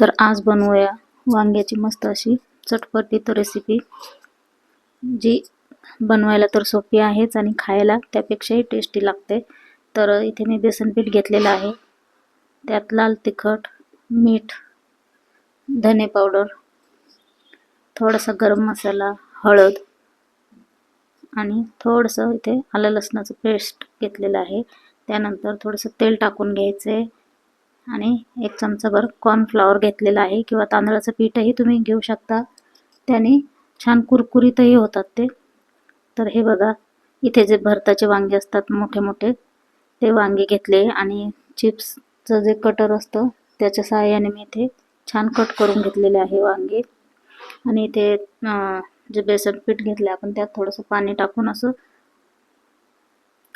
तर आज बनवूया वांग्याची मस्त अशी चटपटीत रेसिपी जी बनवायला तर सोपी आहेच आणि खायला त्यापेक्षाही टेस्टी लागते. तर इथे मी बेसनपीठ घेतलेलं आहे. त्यात लाल तिखट मीठ धने पावडर थोडासा गरम मसाला हळद आणि थोडंसं इथे आलं लसणाचं पेस्ट घेतलेलं आहे. त्यानंतर थोडंसं तेल टाकून घ्यायचं आहे आणि एक चमचाभर कॉर्नफ्लॉवर घेतलेला आहे किंवा तांदळाचं पीठही तुम्ही घेऊ शकता. त्याने छान कुरकुरीतही होतात ते. तर हे बघा इथे जे भरताचे वांगे असतात मोठे मोठे ते वांगे घेतले आणि चिप्सचं जे कटर असतं त्याच्या सहाय्याने मी इथे छान कट करून घेतलेले आहे वांगे. आणि इथे जे बेसन पीठ घेतलं आपण त्यात थोडंसं पाणी टाकून असं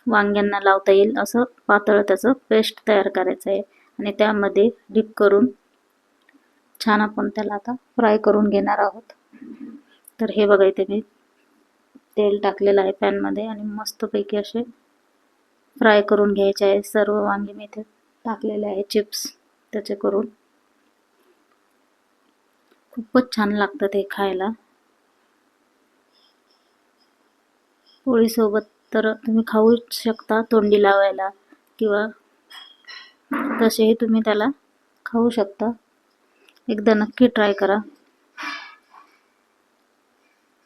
वांग्यांना लावता येईल असं पातळ त्याचं पेस्ट तयार करायचं आहे. आणि त्यामध्ये डीप करून छान आपण त्याला आता फ्राय करून घेणार आहोत. तर हे बघा इथे मी तेल टाकलेलं आहे पॅनमध्ये आणि मस्तपैकी असे फ्राय करून घ्यायचे आहे. सर्व वांगे मी इथे टाकलेले आहे चिप्स त्याचे करून. खूपच छान लागतं ते खायला. पोळीसोबत तर तुम्ही खाऊ शकता तोंडी लावायला किंवा तसेही तुम्ही त्याला खाऊ शकता. एकदा नक्की ट्राय करा.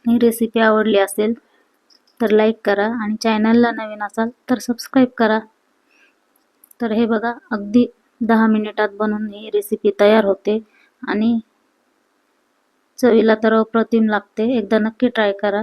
ही रेसिपी आवडली असेल तर लाईक करा आणि चॅनलला नवीन असाल तर सबस्क्राईब करा. तर हे बघा अगदी दहा मिनिटात बनून ही रेसिपी तयार होते आणि चवीला तर अप्रतिम लागते. एकदा नक्की ट्राय करा.